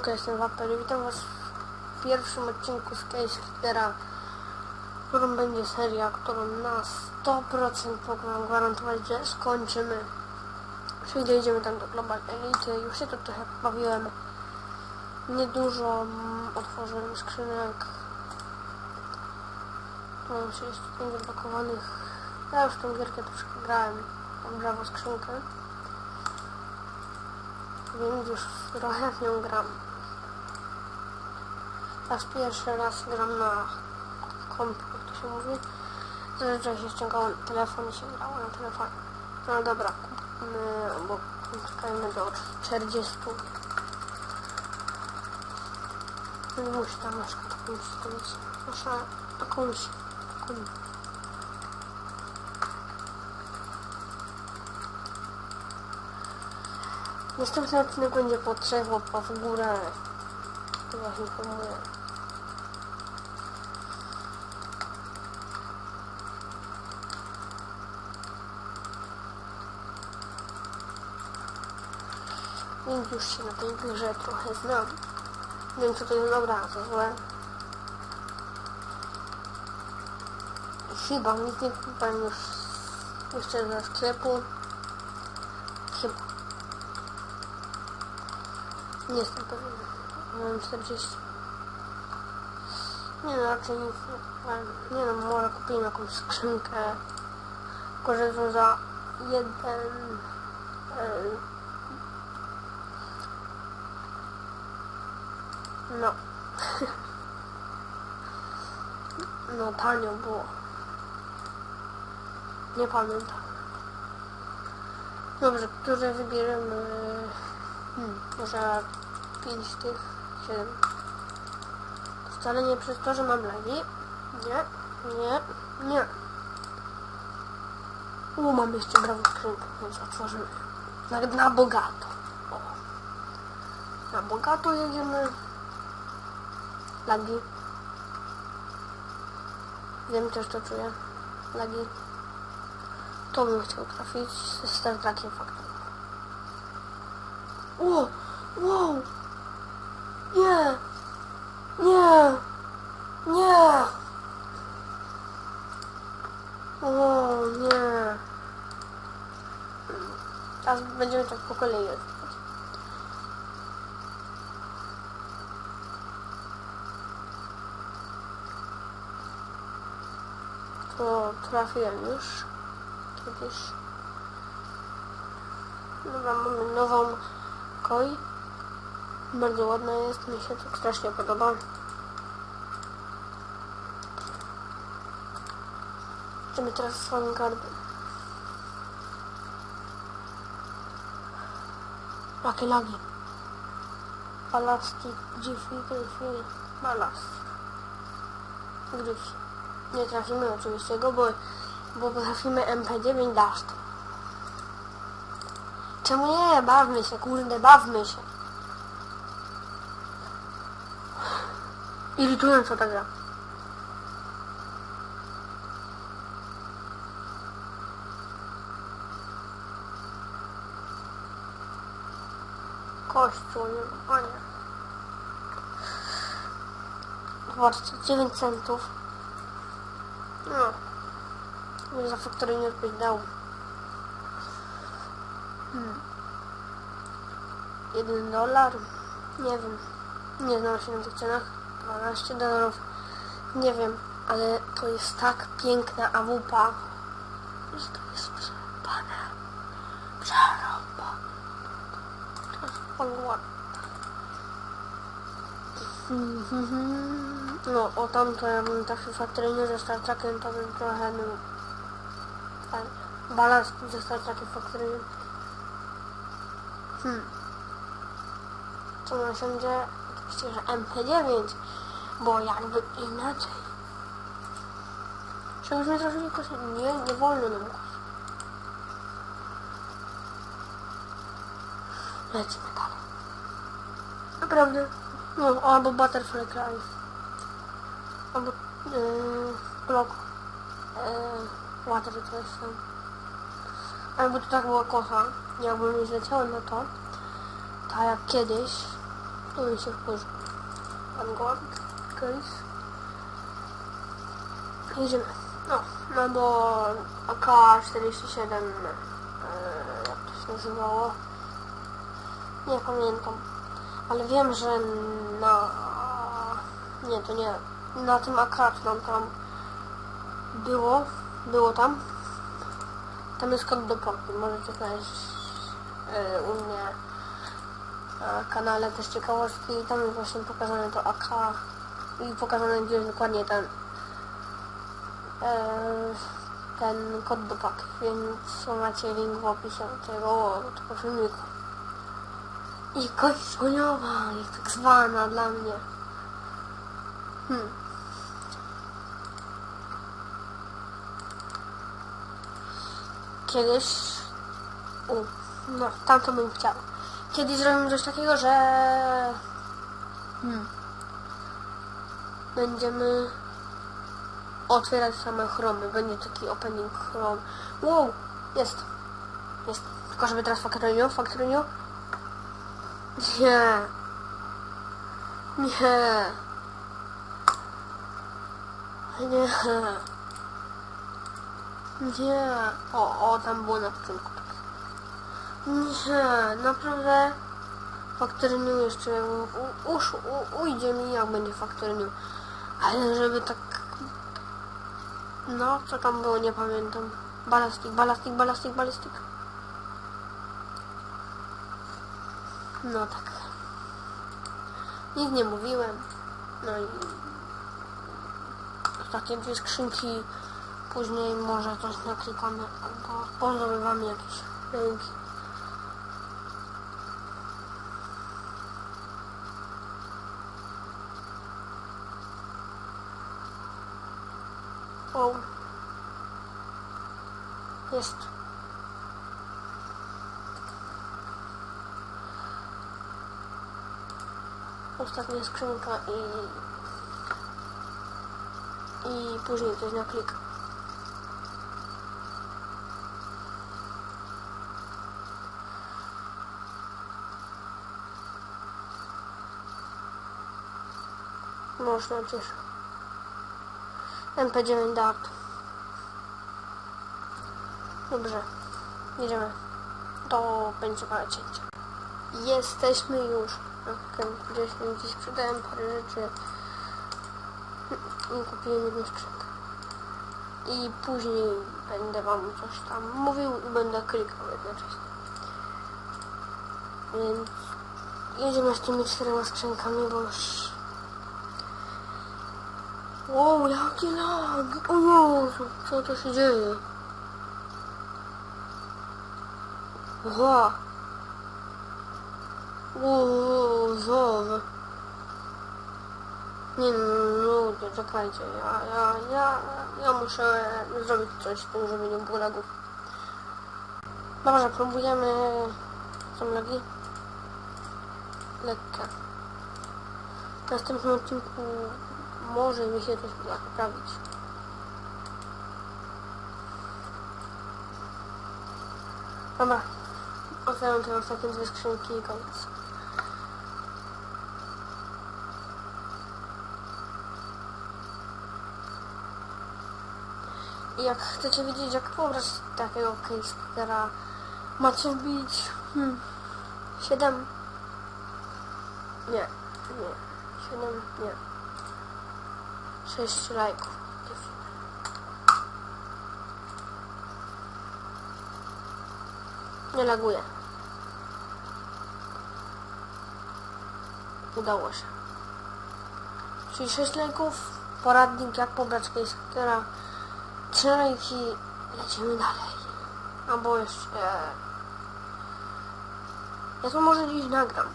Siemka, jestem Wapel. Witam Was w pierwszym odcinku z Case Hittera, którą będzie seria, którą na 100% mogę gwarantować, że skończymy. Czyli dojdziemy tam do Global Elite. Już się tu trochę bawiłem. Niedużo mm, otworzyłem skrzynek. Tu mam 35 odblokowanych. Ja już tą gierkę troszkę grałem. Tam brawo skrzynkę. Więc już trochę w nią gram. Raz pierwszy raz gram na kompie, jak to się mówi. Zazwyczaj się ściągało na telefon i się grało na telefonie. No dobra, kupmy, bo czekajmy do 40. Nie musi tam przykład jakąś stolicę. Proszę jakąś taką Następny odcinek będzie po trzech w górę. To was informuję. Więc już się na tej grze trochę znam. Wiem co to jest dobra, co złe. Chyba nic nie kupiłem już jeszcze ze sklepu. Chyba. Nie jestem pewien. Mam 40. Nie no, raczej nic nie kupowałem. Nie no, może kupiłem jakąś skrzynkę. Tylko, że to za jeden... E, no. no, tanio było. Nie pamiętam. Dobrze, które wybierzemy... Hmm, może 5 tych, 7. Wcale nie przez to, że mam lagi. Nie, nie, nie. U, mam jeszcze brawą skrzynkę, więc otworzymy. Na, na bogato. O. Na bogato jedziemy. Lagi. Wiem też to czuję. Lagi. To bym chciał trafić Star Trekiem faktem. Wow! Wow! Nie! Nie! Nie! O nie! Teraz będziemy tak po kolei jeździć. To trafiłem już kiedyś. Dobra, mamy nową koi. Bardzo ładna jest, mi się to strasznie podoba. Idziemy teraz gardem. Jakie lagi? Balastik, Jiffy, Gryfy, balast. Gryfy. Nie trafimy oczywiście go, bo, bo trafimy MP9 Dust. Czemu nie? Bawmy się, kurde, bawmy się. Irytująca ta gra. Kościół, nie, o nie. Zobaczcie, 9 centów. No. Nie za faktory nie byś dał. Hmm. 1 dolar? Nie wiem. Nie znam się na tych cenach. 12 dolarów. Nie wiem, ale to jest tak piękna awupa, że to jest przerąbane. Przerąbane. To jest. No, o tamto ja bym trafił faktorynie ze Star Trekiem, to bym trochę był... Tak, balans ze Star Trekiem faktorynie. Hmm. Co na sądzie? Oczywiście, że MP9, bo jakby inaczej. Czegoś trochę nie kosi. Nie, nie wolno nam kosić. Lecimy dalej. Naprawdę. No, albo Butterfly Cries. Albo yy, Block. Yy, Water jest tam. Albo to tak była kocha. Jakbym nie zleciałem na to. Tak jak kiedyś. To mi się wkurzy. Vanguard, case. Jedziemy. No, no do AK-47, e, jak to się nazywało? Nie pamiętam. Ale wiem, że na... Nie, to nie. Na tym AK, czy tam, było, było tam. Tam jest kod do pokój. Możecie znaleźć e, u mnie na kanale też ciekawostki. Tam jest właśnie pokazane to AK i pokazane gdzie jest dokładnie ten e, ten kod do paki, więc macie link w opisie tego, tego filmiku. I kość słoniowa, jest tak zwana dla mnie. Hmm. Kiedyś... U, no, tamto bym chciał. Kiedyś zrobimy coś takiego, że... Hmm. Będziemy otwierać same chromy. Będzie taki opening chrom. Wow! Jest. Jest. Tylko żeby teraz faktorinio, faktorinio. Nie. Nie. Nie. Nie. O, o, tam było na początku. Nie, naprawdę. Faktoryniu jeszcze u, u, ujdzie mi jak będzie faktoryniu. Ale żeby tak... No, co tam było, nie pamiętam. Balastik, balastik, balastik, balastik. No tak. Nic nie mówiłem. No i takie dwie skrzynki. Później może coś naklikamy albo pozdobywamy jakieś ręki. O. Jest. Ostatnia skrzynka i... I później coś na klik. Można cieszę. MP9 Dart. Dobrze. Jedziemy. To będzie parę cięcia. Jesteśmy już. Gdzieś, gdzieś sprzedałem parę rzeczy. I kupiłem jedną skrzynkę. I później będę wam coś tam mówił i będę klikał jednocześnie. Więc jedziemy z tymi czterema skrzynkami, bo już Wow, jaki lag! O Jezu, co to się dzieje? Ła! Wow, zowy. Nie no, ludzie, czekajcie, ja, ja, ja, ja muszę zrobić coś z tym, żeby nie było lagów. Dobrze, próbujemy... Są lagi? Lekkie. W następnym odcinku może mi się coś poprawić. Dobra, otwieram te ostatnie dwie skrzynki i koniec. Jak chcecie wiedzieć, jak pobrać takiego cookera, macie wbić hmm, 7 nie, nie, 7 nie 6 lajków. Nie laguje. Udało się. Czyli 6 lajków, poradnik jak pobrać case 3 lajki, lecimy dalej. Albo jeszcze... Ja to może dziś nagram.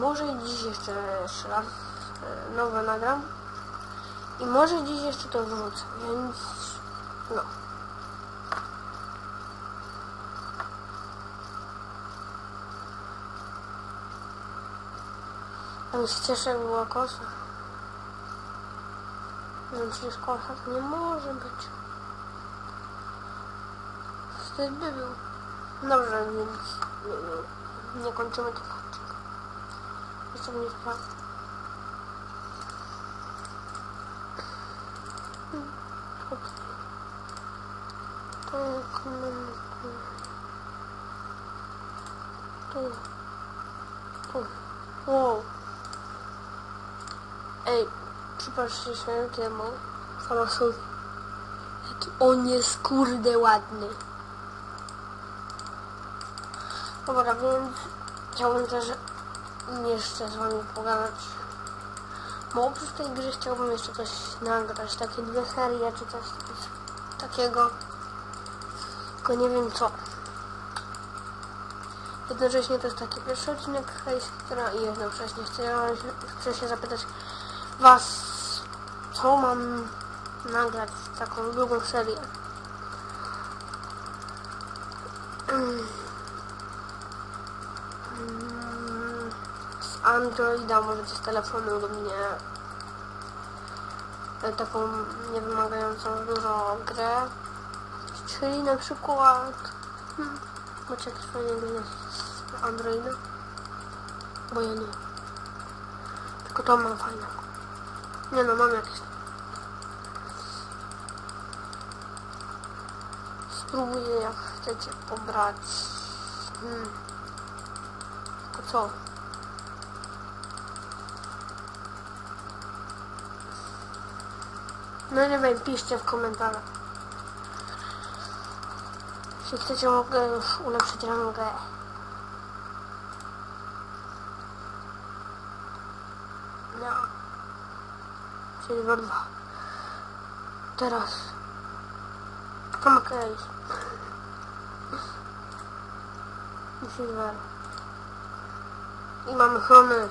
Może dziś jeszcze jeszcze raz e, nowe nagram. I może dziś jeszcze to wrzucę, więc no. Tam się cieszę, jak była kosa. No przecież kosa nie może być. Wstyd by był. Dobrze, więc nie, nie, kończymy tego jeszcze. Hmm, okej. Tak. Tu. Wow. Ej, przypatrzcie się jakiemu falasowi. Jaki on jest kurde ładny. Dobra, więc chciałbym też jeszcze z wami pogadać. Bo oprócz tej gry chciałbym jeszcze coś nagrać, takie dwie serie czy coś takiego. Tylko nie wiem co. Jednocześnie to jest taki pierwszy odcinek Hejskitera i jednocześnie chcę, chcę się zapytać was, co mam nagrać taką długą serię. Androida, możecie z telefonu lub nie. E, Taką niewymagającą dużo grę. Czyli na przykład... Hmm, macie jakieś fajne gry z Androida? Bo ja nie. Tylko to mam fajne. Nie no, mam jakieś. Spróbuję jak chcecie pobrać. Hmm. To co? No nie wiem, piszcie w komentarzach. Jeśli chcecie, mogę już ulepszyć rangę. No. Silver 2. Teraz. Okej. I Silver. I mamy chrony.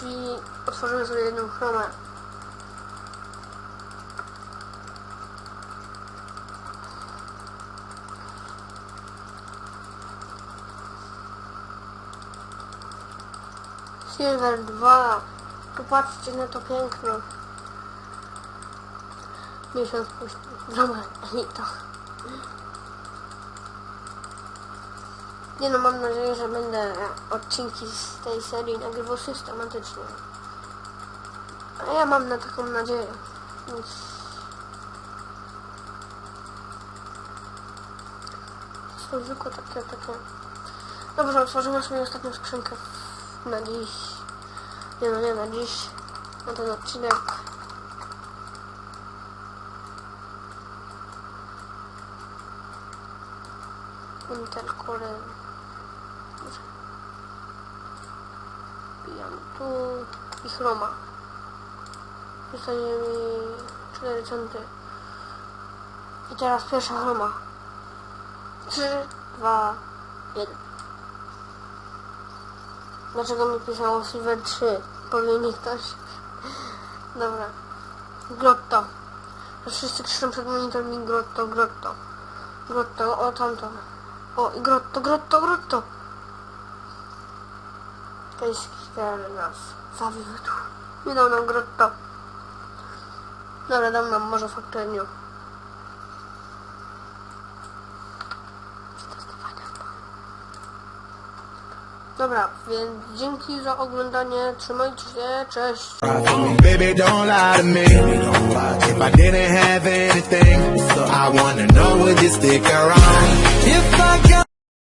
Czyli otworzymy sobie jedną chronę. Silver 2. Popatrzcie na to piękno. Miesiąc później. Dobra, to. Nie no, mam nadzieję, że będę odcinki z tej serii nagrywał systematycznie. A ja mam na taką nadzieję. Więc... Są zwykłe takie, takie... Dobrze, otworzymy sobie ostatnią skrzynkę na dziś. Nie no, nie na dziś. Na ten odcinek. Intercore. Wbijam tu i chroma. Zostanie mi 4 centy. I teraz pierwsza chroma. 3, 2, 1. Dlaczego mi pisało Silver 3? Powie mi ktoś. Dobra. Grotto. Wszyscy krzyczą przed monitorem grotto, grotto. Grotto, o tamto. O, i grotto, grotto, grotto. Kejskier nas zawiódł. Nie dał nam grotto. Dobra, dam nam może faktorniu. Dobra, więc dzięki za oglądanie. Trzymajcie się, cześć. Baby, don't lie to me. If I didn't have anything, I wanna know would you stick around? If I got